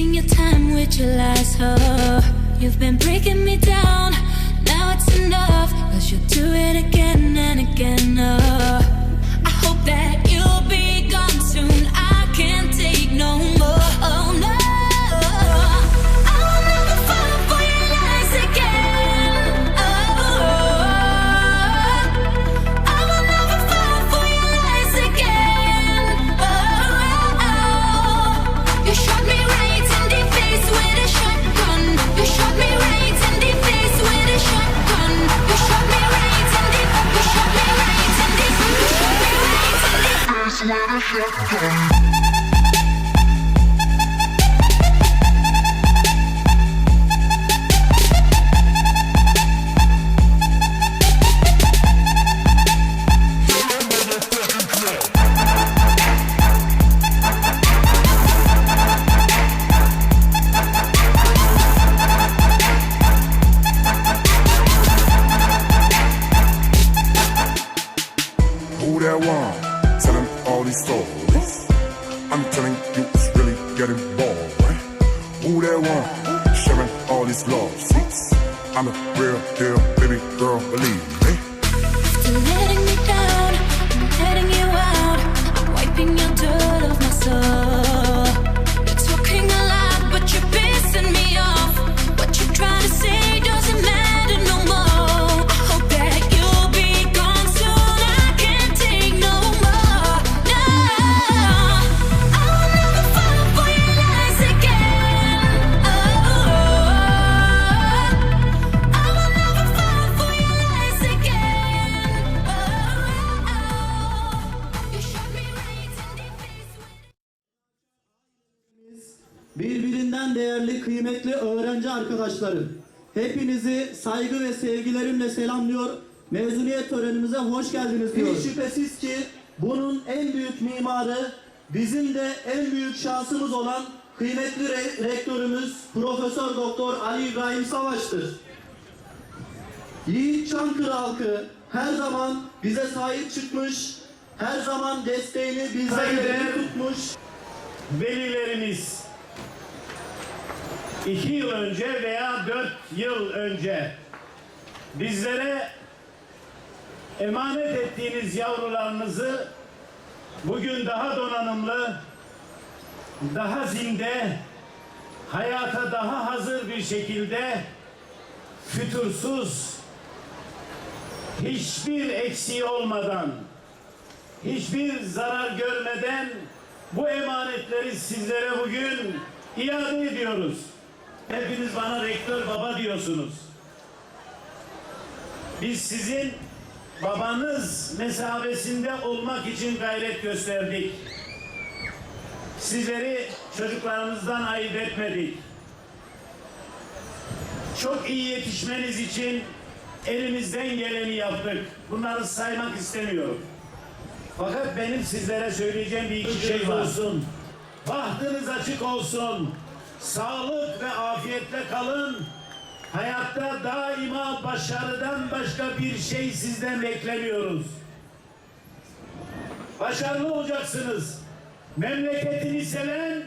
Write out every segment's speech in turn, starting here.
Wasting your time with your lies, oh. You've been breaking me down. Now it's enough, cause you'll do it again and again, oh. I hope that Shotgun. I'm telling you, it's really getting boring. Who that one? Sharing all these love seats. I'm a real deal, baby girl, believe me. Birbirinden değerli, kıymetli öğrenci arkadaşlarım. Hepinizi saygı ve sevgilerimle selamlıyor. Mezuniyet törenimize hoş geldiniz diyorum. Hiç şüphesiz ki bunun en büyük mimarı bizim de en büyük şansımız olan kıymetli re- rektörümüz Profesör Doktor Ali İbrahim Savaş'tır. Yiğit Çankırı halkı her zaman bize sahip çıkmış, her zaman desteğini bizden Saygıdeğer- tutmuş. velilerimiz iki yıl önce veya dört yıl önce bizlere emanet ettiğiniz yavrularınızı bugün daha donanımlı, daha zinde, hayata daha hazır bir şekilde fütursuz, hiçbir eksiği olmadan hiçbir zarar görmeden bu emanetleri sizlere bugün iade ediyoruz. Hepiniz bana rektör baba diyorsunuz. Biz sizin babanız mesabesinde olmak için gayret gösterdik. Sizleri çocuklarımızdan ayırt etmedik. Çok iyi yetişmeniz için elimizden geleni yaptık. Bunları saymak istemiyorum. Fakat benim sizlere söyleyeceğim bir iki şey var. olsun. Bahtınız açık olsun. Sağlık ve afiyetle kalın. Hayatta daima başarıdan başka bir şey sizden beklemiyoruz. Başarılı olacaksınız. Memleketini seven,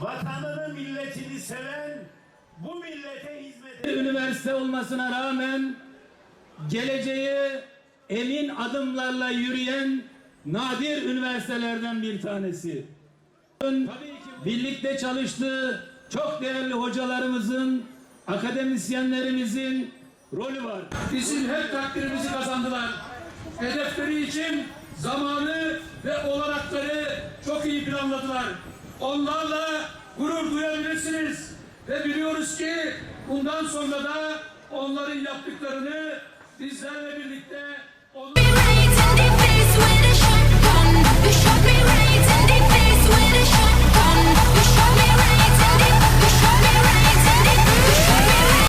vatanını, milletini seven, bu millete hizmet eden üniversite olmasına rağmen geleceği emin adımlarla yürüyen nadir üniversitelerden bir tanesi. Birlikte çalıştığı çok değerli hocalarımızın, akademisyenlerimizin rolü var. Bizim hep takdirimizi kazandılar. Hedefleri için zamanı ve olanakları çok iyi planladılar. Onlarla gurur duyabilirsiniz. Ve biliyoruz ki bundan sonra da onların yaptıklarını bizlerle birlikte onlar...